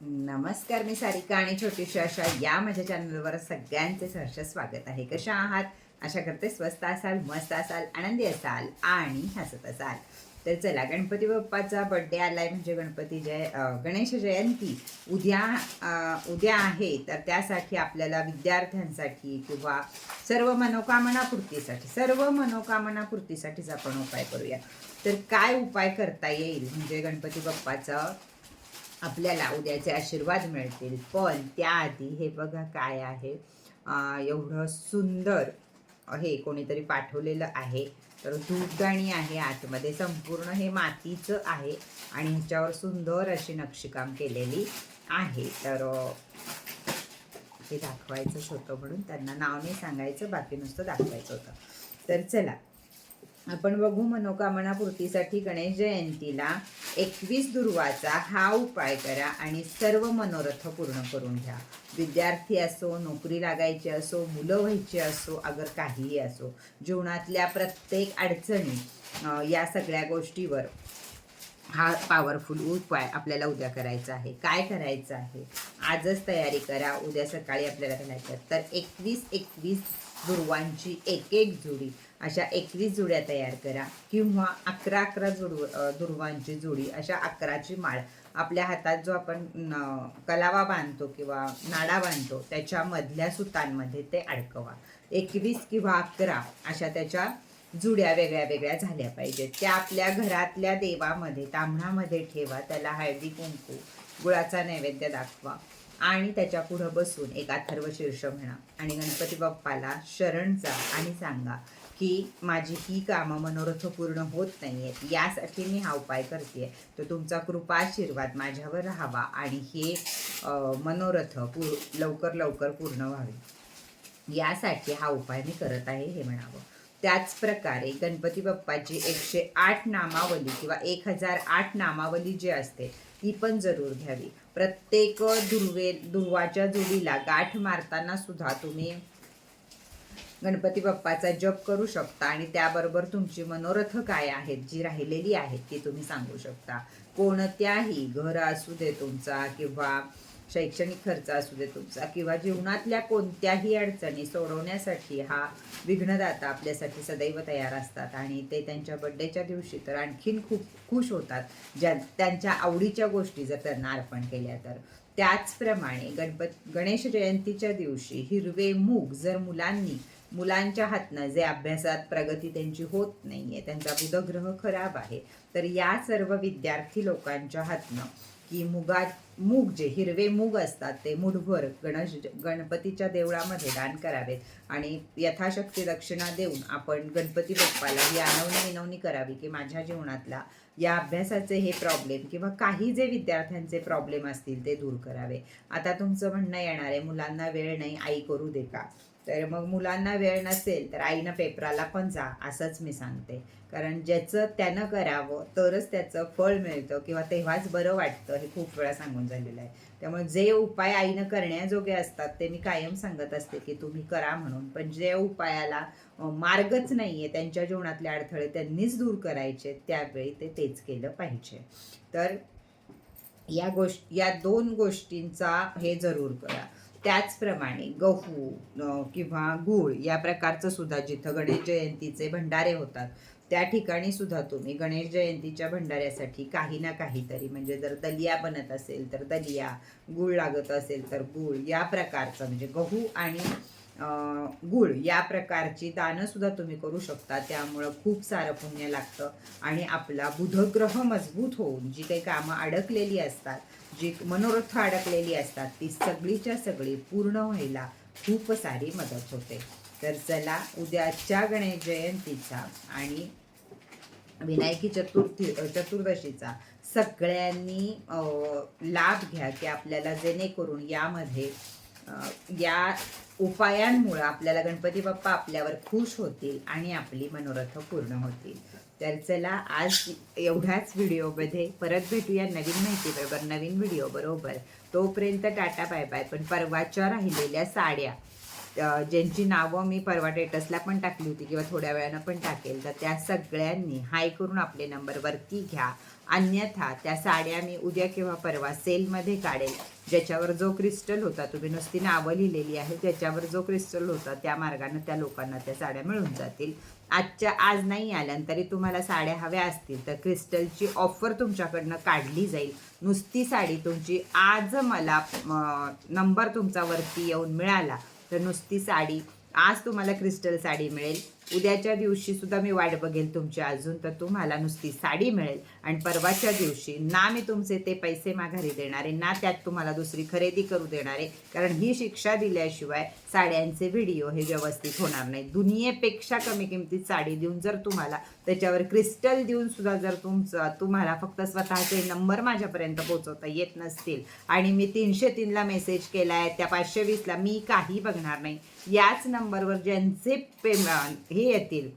नमस्कार मी सारिका आणि छोटीशी अशा या माझ्या चॅनलवर सगळ्यांचे सहर्ष स्वागत आहे. कशा आहात? आशा करते स्वस्त असाल मस्त असाल आनंदी असाल आणि हसत असाल. तर चला गणपती बाप्पाचा बड्डे आलाय म्हणजे गणपती जय गणेश जयंती उद्या उद्या आहे. तर त्यासाठी आपल्याला विद्यार्थ्यांसाठी किंवा सर्व मनोकामना पूर्तीसाठी सर्व मनोकामना पूर्तीसाठीच आपण उपाय करूया. तर काय उपाय करता येईल? म्हणजे गणपती बाप्पाचं आपल्याला उद्याचे आशीर्वाद मिळतील. पण त्याआधी हे बघा काय आहे. एवढं सुंदर हे कोणीतरी पाठवलेलं आहे. तर धूपदाणी आहे आतमध्ये. संपूर्ण हे मातीचं आहे आणि ह्याच्यावर सुंदर अशी नक्षीकाम केलेली आहे. तर हे ते दाखवायचंच होतं म्हणून त्यांना नाव नाही सांगायचं बाकी नुसतं दाखवायचं होतं. तर चला आपण बघू मनोकामना पूर्तीसाठी गणेश जयंतीला एकवीस दुर्वाचा हा उपाय करा आणि सर्व मनोरथ पूर्ण करून घ्या. विद्यार्थी असो नोकरी लागायची असो मुलं व्हायची असो अगर काहीही असो जीवनातल्या प्रत्येक अडचणी या सगळ्या गोष्टीवर हा पॉवरफुल उपाय आपल्याला उद्या करायचा आहे. काय करायचं आहे? आजच तयारी करा. उद्या सकाळी आपल्याला करायचं तर एकवीस एकवीस दुर्वांची एक एक जोडी अशा एकवीस जुड्या तयार करा किंवा अकरा अकरा जुडव दुर्वांची जोडी अशा अकराची माळ. आपल्या हातात जो आपण कलावा बांधतो किंवा नाडा बांधतो त्याच्या मधल्या सुतांमध्ये ते अडकवा. एकवीस किंवा अकरा अशा त्याच्या जुड्या वेगळ्या वेगळ्या झाल्या पाहिजेत. त्या आपल्या घरातल्या देवामध्ये तांबणामध्ये ठेवा. त्याला हळदी कुंकू गुळाचा नैवेद्य दाखवा. आणि त्याच्या पुढं बसून एक अथर्व शीर्ष म्हणा. आणि गणपती बाप्पाला शरण जा आणि सांगा की माझी ही कामं मनोरथ पूर्ण होत नाही आहेत यासाठी मी हा उपाय करते तर तुमचा कृपा आशीर्वाद माझ्यावर राहावा आणि हे मनोरथ पूर लवकर लवकर पूर्ण व्हावे. यासाठी हा उपाय मी करत आहे हे म्हणावं. त्याच प्रकारे गणपती बाप्पाची एकशे आठ नामावली किंवा एक हजार आठ नामावली जी असते ती पण जरूर घ्यावी. प्रत्येक दुर्वे दुर्वाच्या जोडीला गाठ मारताना सुद्धा तुम्ही गणपती बाप्पाचा जप करू शकता आणि त्याबरोबर तुमची मनोरथ काय आहेत जी राहिलेली आहेत ती तुम्ही सांगू शकता. कोणत्याही घर असू दे तुमचा किंवा शैक्षणिक खर्च असू दे तुमचा किंवा जीवनातल्या कोणत्याही अडचणी सोडवण्यासाठी हा विघ्नदाता आपल्यासाठी सदैव तयार असतात आणि ते त्यांच्या बड्डेच्या दिवशी तर आणखीन खूप खुश होतात. ज्या त्यांच्या आवडीच्या गोष्टी जर त्यांना अर्पण केल्या तर. त्याचप्रमाणे गणपत गणेश जयंतीच्या दिवशी हिरवे मूग जर मुलांनी मुलांच्या हातनं जे अभ्यासात प्रगती त्यांची होत नाहीये त्यांचा बुधग्रह खराब आहे तर या सर्व विद्यार्थी लोकांच्या हातनं की मुगा मूग जे हिरवे मूग असतात ते मुठभर गणेश गणपतीच्या देवळामध्ये दान करावेत. आणि यथाशक्ती दक्षिणा देऊन आपण गणपती बाप्पाला ही आणवणी विनवणी करावी की माझ्या जीवनातला या अभ्यासाचे हे प्रॉब्लेम किंवा काही जे विद्यार्थ्यांचे प्रॉब्लेम असतील ते दूर करावे. आता तुमचं म्हणणं येणार आहे मुलांना वेळ नाही आई करू दे का? तर मग मुलांना वेळ नसेल तर आईनं पेपराला पण जा असंच मी सांगते. कारण ज्याचं त्यानं करावं तरच त्याचं फळ मिळतं किंवा तेव्हाच बरं वाटतं हे खूप वेळा सांगून झालेलं आहे. त्यामुळे जे उपाय आईनं करण्याजोगे असतात ते मी कायम सांगत असते की तुम्ही करा म्हणून. पण जे उपायाला मार्गच नाही आहे त्यांच्या जीवनातले अडथळे त्यांनीच दूर करायचे त्यावेळी ते तेच केलं पाहिजे. तर या गोष्ट या दोन गोष्टींचा हे जरूर करा. त्याचप्रमाणे गहू किंवा गूळ या प्रकारचं सुद्धा जिथं गणेश जयंतीचे भंडारे होतात त्या ठिकाणी सुद्धा तुम्ही गणेश जयंतीच्या भंडाऱ्यासाठी काही ना काहीतरी म्हणजे जर दलिया बनत असेल तर दलिया गूळ लागत असेल तर गूळ या प्रकारचं म्हणजे गहू आणि गूळ या प्रकारची दानंसुद्धा तुम्ही करू शकता. त्यामुळं खूप सारं पुण्य लागतं आणि आपला बुधग्रह मजबूत होऊन जी काही कामं अडकलेली असतात जी मनोरथ अडकलेली असतात ती सगळीच्या सगळी पूर्ण व्हायला खूप सारी मदत होते. तर चला उद्याच्या गणेश जयंतीचा आणि विनायकी चतुर्थी चतुर्दशीचा सगळ्यांनी अं, लाभ घ्या की आपल्याला जेणेकरून यामध्ये या उपायांमुळं आपल्याला गणपती बाप्पा आपल्यावर खुश होतील आणि आपली मनोरथ पूर्ण होतील. तर चला आज एवढ्याच व्हिडिओमध्ये परत भेटूया नवीन माहिती बरोबर नवीन व्हिडिओ बरोबर. तोपर्यंत टाटा बाय बाय पण परवाच्या राहिलेल्या साड्या ज्यांची नावं मी परवा टेटसला पण टाकली होती किंवा थोड्या वेळानं पण टाकेल तर त्या सगळ्यांनी हाय करून आपले नंबरवरती घ्या. अन्यथा त्या साड्या मी उद्या किंवा परवा सेलमध्ये काढेल. ज्याच्यावर जो क्रिस्टल होता तुम्ही नुसती नावं लिहिलेली आहे त्याच्यावर जो क्रिस्टल होता त्या मार्गानं त्या लोकांना त्या साड्या मिळून जातील. आजच्या आज नाही आल्या तरी तुम्हाला साड्या हव्या असतील तर क्रिस्टलची ऑफर तुमच्याकडनं काढली जाईल. नुसती साडी तुमची आज मला नंबर तुमचा वरती येऊन मिळाला तर नुसती साडी आज तुम्हाला क्रिस्टल साडी मिळेल. उद्याच्या दिवशी सुद्धा मी वाट बघेल तुमची अजून तर तुम्हाला नुसती साडी मिळेल. आणि परवाच्या दिवशी ना मी तुमचे ते पैसे माघारी देणारे ना त्यात तुम्हाला दुसरी खरेदी करू देणारे कारण ही शिक्षा दिल्याशिवाय साड्यांचे व्हिडिओ हे व्यवस्थित होणार नाही. दुनियेपेक्षा कमी किमतीत साडी देऊन जर तुम्हाला त्याच्यावर क्रिस्टल देऊन सुद्धा जर तुमचं तुम्हाला फक्त स्वतःचे नंबर माझ्यापर्यंत पोहोचवता येत नसतील. आणि मी तीनशे तीनला मेसेज केला आहे त्या पाचशे वीसला मी काही बघणार नाही. याच नंबरवर ज्यांचे पेमेंट हे येतील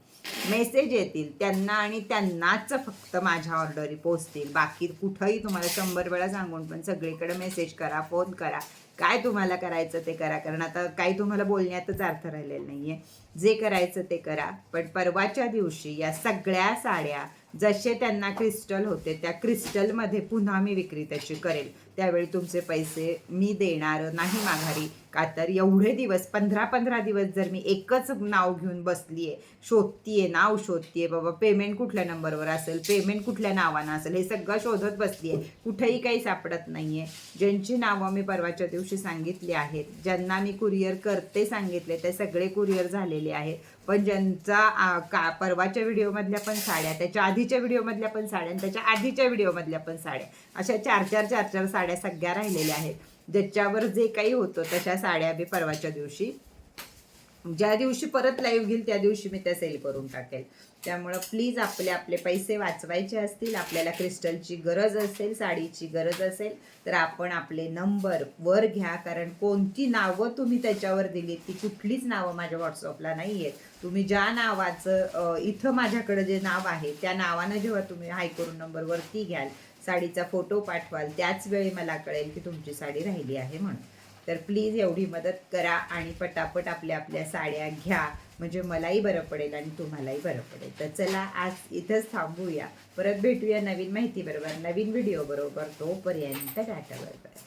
मेसेज येतील त्यांना आणि त्यांनाच फक्त माझ्या ऑर्डरी पोचतील. बाकी कुठंही तुम्हाला शंभर वेळा सांगून पण सगळीकडे मेसेज करा फोन करा. काय तुम्हाला करायचं ते करा. कारण आता काही तुम्हाला बोलण्यातच अर्थ राहिलेला नाही आहे जे करायचं ते करा. पण परवाच्या दिवशी या सगळ्या साड्या जसे त्यांना क्रिस्टल होते त्या क्रिस्टलमध्ये पुन्हा मी विक्री त्याची करेल. त्यावेळी तुमचे पैसे मी देणार नाही माघारी. का तर एवढे दिवस पंधरा पंधरा दिवस जर मी एकच नाव घेऊन बसली आहे शोधतीये नाव शोधतीये बाबा पेमेंट कुठल्या नंबरवर असेल पेमेंट कुठल्या नावानं असेल हे सगळं शोधत बसली आहे कुठेही काही सापडत नाही आहे ज्यांची नावं मी परवाच्या दिवशी सांगितले आहेत. ज्यांना मी कुरिअर करते सांगितले ते सगळे कुरिअर झालेले आहेत. पण ज्यांचा का परवाच्या व्हिडिओमधल्या पण साड्या त्याच्या आधीच्या व्हिडिओमधल्या पण साड्या आणि त्याच्या आधीच्या व्हिडिओमधल्या पण साड्या. अशा चार चार चार चार साड्या सगळ्या राहिलेल्या आहेत. ज्याच्यावर जे काही होतं तशा साड्या मी परवाच्या दिवशी ज्या दिवशी परत लाईव्ह घेईल त्या दिवशी मी त्या सेल करून टाकेल. त्यामुळं प्लीज आपले आपले पैसे वाचवायचे असतील आपल्याला क्रिस्टलची गरज असेल साडीची गरज असेल तर आपण आपले नंबर वर घ्या. कारण कोणती नावं तुम्ही त्याच्यावर दिली ती कुठलीच नावं माझ्या व्हॉट्सअपला नाही आहेत तुम्ही ज्या नावाचं इथं माझ्याकडे जे नाव आहे त्या नावानं जेव्हा तुम्ही हाय करून नंबरवरती घ्याल साडीचा फोटो पाठवाल त्याच वेळी मला कळेल की तुमची साडी राहिली आहे म्हणून. तर प्लीज एवढी मदत करा आणि पटापट आपल्या आपल्या साड्या घ्या. म्हणजे मलाही बरं पडेल आणि तुम्हालाही बरं पडेल. तर चला आज इथंच थांबूया. परत भेटूया नवीन माहितीबरोबर नवीन व्हिडिओ बरोबर तोपर्यंत टाटा बरोबर.